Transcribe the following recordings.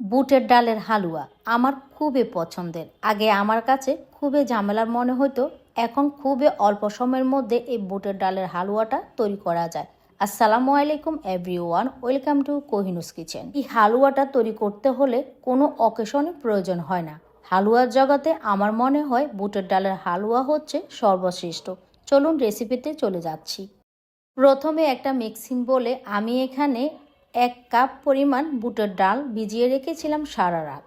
বুটের ডালের হালুয়া আমার খুবই পছন্দের। আগে আমার কাছে খুবই ঝামেলার মনে হতো এখন খুবই অল্প সময়ের মধ্যে এই বুটের ডালের হালুয়াটা তৈরি করা যায়। আসসালামু আলাইকুম everyone, welcome to Kohinoor's kitchen. এই হালুয়াটা তৈরি করতে হলে কোনো অকেশনে প্রয়োজন হয় না। হালুয়ার জগতে আমার মনে হয় বুটের ডালের হালুয়া হচ্ছে সর্বশ্রেষ্ঠ। চলুন রেসিপিতে চলে যাচ্ছি। প্রথমে একটা মিক্সিং বলে আমি এখানে এক কাপ পরিমাণ বুটের ডাল ভিজিয়ে রেখেছিলাম সারা রাত।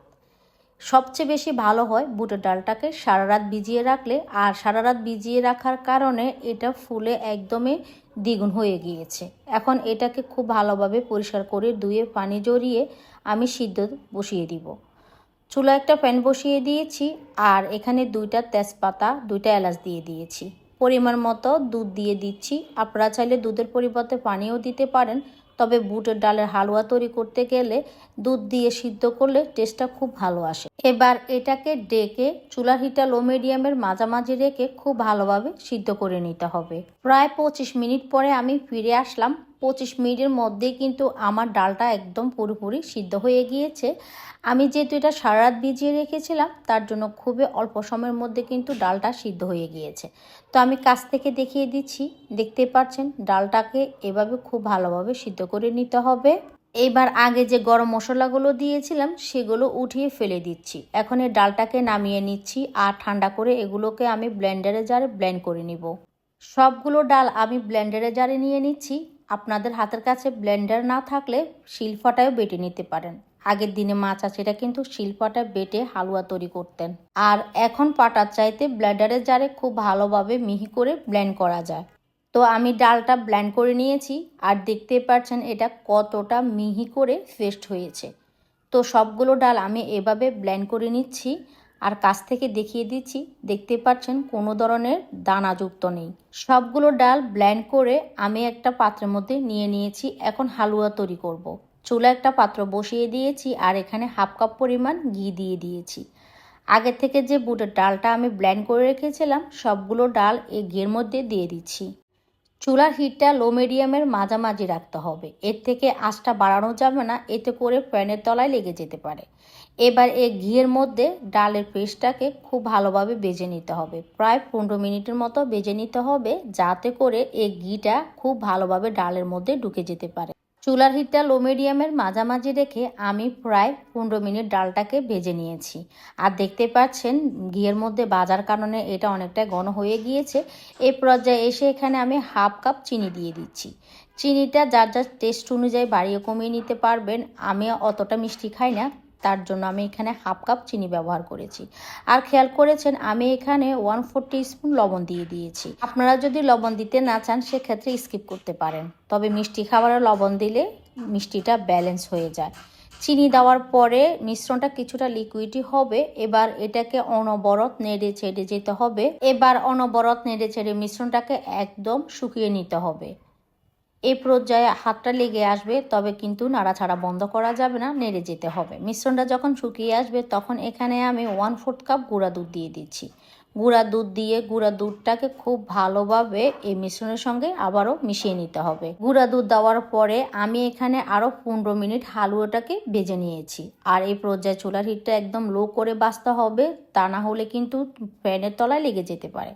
সবচেয়ে বেশি ভালো হয় বুটের ডালটাকে সারা রাত ভিজিয়ে রাখলে, আর সারা রাত ভিজিয়ে রাখার কারণে এটা ফুলে একদমই দ্বিগুণ হয়ে গিয়েছে। এখন এটাকে খুব ভালোভাবে পরিষ্কার করে ধুয়ে পানি জড়িয়ে আমি সিদ্ধ বসিয়ে দিব। চুলা একটা প্যান বসিয়ে দিয়েছি, আর এখানে দুইটা তেজপাতা, দুইটা এলাচ দিয়ে দিয়েছি। পরিমাণ মতো দুধ দিয়ে দিচ্ছি। আপনারা চাইলে দুধের পরিবর্তে পানিও দিতে পারেন। তবে বুটের ডালের হালুয়া তৈরি করতে গেলে দুধ দিয়ে সিদ্ধ করলে টেস্টটা খুব ভালো আসে। এবার এটাকে ডেকে চুলার হিটা লো মিডিয়ামের মাঝামাঝি রেখে খুব ভালোভাবে সিদ্ধ করে নিতে হবে। প্রায় পঁচিশ মিনিট পরে আমি ফিরে আসলাম পঁচিশ মিনিটের মধ্যেই কিন্তু আমার ডালটা একদম পুরোপুরি সিদ্ধ হয়ে গিয়েছে। আমি যেহেতু এটা সারা রাত ভিজিয়ে রেখেছিলাম, তার জন্য খুবই অল্প সময়ের মধ্যে কিন্তু ডালটা সিদ্ধ হয়ে গিয়েছে। তো আমি কাছ থেকে দেখিয়ে দিচ্ছি, দেখতে পাচ্ছেন ডালটাকে এভাবে খুব ভালোভাবে সিদ্ধ করে নিতে হবে। এইবার আগে যে গরম মশলাগুলো দিয়েছিলাম, সেগুলো উঠিয়ে ফেলে দিচ্ছি। এখন এই ডালটাকে নামিয়ে নিচ্ছি আর ঠান্ডা করে এগুলোকে আমি ব্লেন্ডারে জারে ব্লেন্ড করে নিব। সবগুলো ডাল আমি ব্লেন্ডারে জারে নিয়ে নিচ্ছি। আপনাদের হাতের কাছে ব্লেন্ডার না থাকলে শিলফাটাও বেটে নিতে পারেন। আগের দিনে আছে এটা কিন্তু শিলপাটা বেটে হালুয়া তৈরি করতেন। আর এখন পাটার চাইতে ব্লেন্ডারে জারে খুব ভালোভাবে মিহি করে ব্লেন্ড করা যায়। তো আমি ডালটা ব্লেন্ড করে নিয়েছি আর দেখতে পাচ্ছেন এটা কতটা মিহি করে পেস্ট হয়েছে। তো সবগুলো ডাল আমি এভাবে ব্লেন্ড করে নিচ্ছি। আর কাছ থেকে দেখিয়ে দিচ্ছি, দেখতে পাচ্ছেন কোনো ধরনের দানাযুক্ত নেই। সবগুলো ডাল ব্ল্যান্ড করে আমি একটা পাত্রের মধ্যে নিয়ে নিয়েছি, এখন হালুয়া তৈরি করব। চুলা একটা পাত্র বসিয়ে দিয়েছি আর এখানে হাফ কাপ পরিমাণ ঘি দিয়ে দিয়েছি। আগে থেকে যে বুটের ডালটা আমি ব্ল্যান্ড করে রেখেছিলাম, সবগুলো ডাল এই ঘিয়ের মধ্যে দিয়ে দিচ্ছি। চুলার হিটটা লো মিডিয়ামের মাঝামাঝি রাখতে হবে। এর থেকে আঁচটা বাড়ানো যাবে না, এতে করে প্যানের তলায় লেগে যেতে পারে। এবার এই ঘিয়ের মধ্যে ডালের পেস্টটাকে খুব ভালোভাবে বেজে নিতে হবে। প্রায় পনেরো মিনিটের মতো বেজে নিতে হবে যাতে করে এই ঘিটা খুব ভালোভাবে ডালের মধ্যে ঢুকে যেতে পারে। চুলার হিটটা লো মিডিয়ামের মাঝামাঝি রেখে আমি প্রায় পনেরো মিনিট ডালটাকে ভেজে নিয়েছি। আর দেখতে পাচ্ছেন ঘিয়ের মধ্যে বাজার কারণে এটা অনেকটা ঘন হয়ে গিয়েছে। এই পর্যায়ে এসে এখানে আমি হাফ কাপ চিনি দিয়ে দিচ্ছি। চিনিটা যার যার টেস্ট অনুযায়ী বাড়িয়ে কমিয়ে নিতে পারবেন। আমি অতটা মিষ্টি খাই না। তার জন্য আমি এখানে হাফ কাপ চিনি ব্যবহার করেছি। আর খেয়াল করেছেন, আমি এখানে ওয়ান ফোর স্পুন লবণ দিয়ে দিয়েছি। আপনারা যদি লবণ দিতে না চান, সেক্ষেত্রে স্কিপ করতে পারেন। তবে মিষ্টি খাবারে লবণ দিলে মিষ্টিটা ব্যালেন্স হয়ে যায়। চিনি দেওয়ার পরে মিশ্রণটা কিছুটা লিকুইডই হবে। এবার এটাকে অনবরত নেড়ে ছেড়ে যেতে হবে। এবার অনবরত নেড়ে ছেড়ে মিশ্রণটাকে একদম শুকিয়ে নিতে হবে। এই পর্যায়ে হাতটা লেগে আসবে, তবে কিন্তু নাড়াছাড়া বন্ধ করা যাবে না, নেড়ে যেতে হবে। মিশ্রণটা যখন শুকিয়ে আসবে, তখন এখানে আমি ওয়ান ফোর্থ কাপ গুঁড়া দুধ দিয়ে দিচ্ছি। গুঁড়া দুধ দিয়ে গুঁড়া দুধটাকে খুব ভালোভাবে এই মিশ্রণের সঙ্গে আবারও মিশিয়ে নিতে হবে। গুঁড়া দুধ দেওয়ার পরে আমি এখানে আরও পনেরো মিনিট হালুয়াটাকে ভেজে নিয়েছি। আর এই পর্যায়ে চুলার হিটটা একদম লো করে বাঁচতে হবে, তা না হলে কিন্তু ফ্যানের তলায় লেগে যেতে পারে।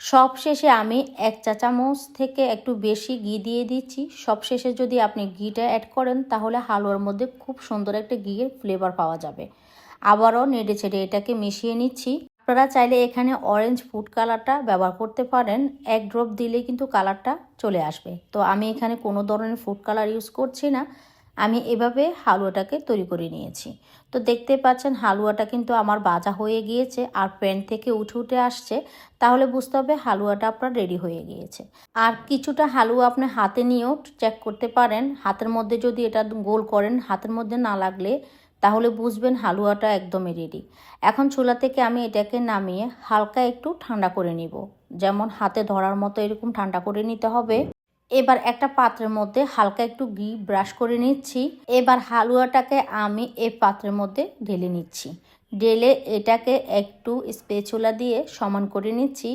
সব শেষে আমি এক চা চামচ থেকে একটু বেশি ঘি দিয়ে দিচ্ছি। সব শেষে যদি আপনি ঘিটা অ্যাড করেন, তাহলে হালুয়ার মধ্যে খুব সুন্দর একটা ঘিয়ের ফ্লেভার পাওয়া যাবে। আবারও নেড়ে ছেড়ে এটাকে মিশিয়ে নিচ্ছি। আপনারা চাইলে এখানে অরেঞ্জ ফুড কালারটা ব্যবহার করতে পারেন। এক ড্রপ দিলে কিন্তু কালারটা চলে আসবে। তো আমি এখানে কোনো ধরনের ফুড কালার ইউজ করছি না। আমি এভাবে হালুয়াটাকে তৈরি করে নিয়েছি। তো দেখতে পাচ্ছেন, হালুয়াটা কিন্তু আমার বাজা হয়ে গিয়েছে আর প্যান থেকে উঠে উঠে আসছে। তাহলে বুঝতে হবে হালুয়াটা আপনার রেডি হয়ে গিয়েছে। আর কিছুটা হালুয়া আপনি হাতে নিয়েও চেক করতে পারেন। হাতের মধ্যে যদি এটা গোল করেন, হাতের মধ্যে না লাগলে তাহলে বুঝবেন হালুয়াটা একদমই রেডি এখন চুলা থেকে আমি এটাকে নামিয়ে হালকা একটু ঠান্ডা করে নিব। যেমন হাতে ধরার মতো এরকম ঠান্ডা করে নিতে হবে। এবার একটা পাত্রের মধ্যে হালকা একটু ঘি ব্রাশ করে নিচ্ছি। এবার হালুয়াটাকে আমি এই পাত্রের মধ্যে ঢেলে নিচ্ছি। ঢেলে এটাকে একটু স্পেচুলা দিয়ে সমান করে নিচ্ছি।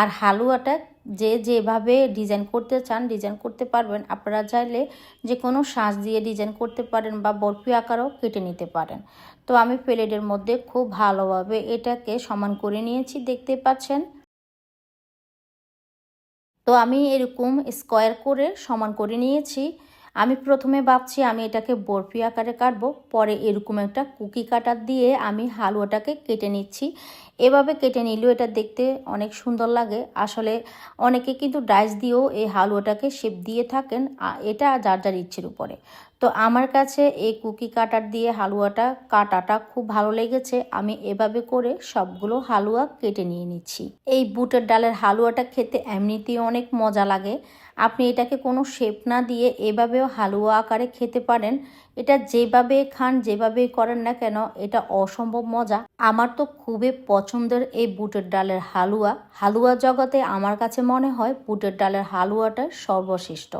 আর হালুয়াটা যে যেভাবে ডিজাইন করতে চান, ডিজাইন করতে পারবেন। আপনারা চাইলে যে কোনো সাজ দিয়ে ডিজাইন করতে পারেন বা বরফি আকারও কেটে নিতে পারেন। তো আমি প্লেটের মধ্যে খুব ভালোভাবে এটাকে সমান করে নিয়েছি, দেখতে পাচ্ছেন? তো আমি এরকম স্কোয়ার করে সমান করে নিয়েছি। আমি প্রথমে ভাবছি আমি এটাকে বরফি আকারে কাটবো, পরে এরকম একটা কুকি কাটার দিয়ে আমি হালুয়াটাকে কেটে নিচ্ছি। এভাবে কেটে নিলেও এটা দেখতে অনেক সুন্দর লাগে। আসলে অনেকে কিন্তু ডাইস দিয়েও এই হালুয়াটাকে শেপ দিয়ে থাকেন এটা যার যার ইচ্ছের উপরে। তো আমার কাছে এই কুকি কাটার দিয়ে হালুয়াটা কাটাটা খুব ভালো লেগেছে। আমি এভাবে করে সবগুলো হালুয়া কেটে নিয়ে নিচ্ছি। এই বুটের ডালের হালুয়াটা খেতে এমনিতেই অনেক মজা লাগে। আপনি এটাকে কোনো শেপ না দিয়ে এভাবেও হালুয়া আকারে খেতে পারেন। এটা যেভাবে খান যেভাবে করেন না কেন, এটা অসম্ভব মজা। আমার তো খুবই পছন্দের এই বুটের ডালের হালুয়া। হালুয়া জগতে আমার কাছে মনে হয় বুটের ডালের হালুয়াটা সর্বশ্রেষ্ঠ।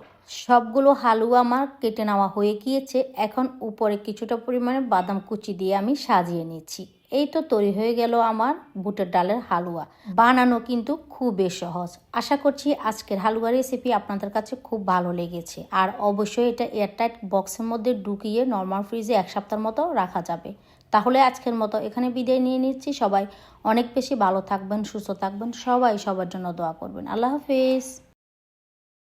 সবগুলো হালুয়া আমার কেটে নেওয়া হয়ে গিয়েছে। এখন উপরে কিছুটা পরিমাণে বাদাম কুচি দিয়ে আমি সাজিয়ে নিচ্ছি। এই তো তৈরি হয়ে গেল আমার বুটের ডালের হালুয়া। বানানো কিন্তু খুবই সহজ। আশা করছি আজকের হালুয়া রেসিপি আপনাদের কাছে খুব ভালো লেগেছে। আর অবশ্যই এটা এয়ারটাইট বক্সের মধ্যে ঢুকিয়ে নর্মাল ফ্রিজে এক সপ্তাহের মতো রাখা যাবে। তাহলে আজকের মতো এখানে বিদায় নিয়ে নিচ্ছি। সবাই অনেক বেশি ভালো থাকবেন, সুস্থ থাকবেন। সবাই সবার জন্য দোয়া করবেন। আল্লাহ হাফিজ।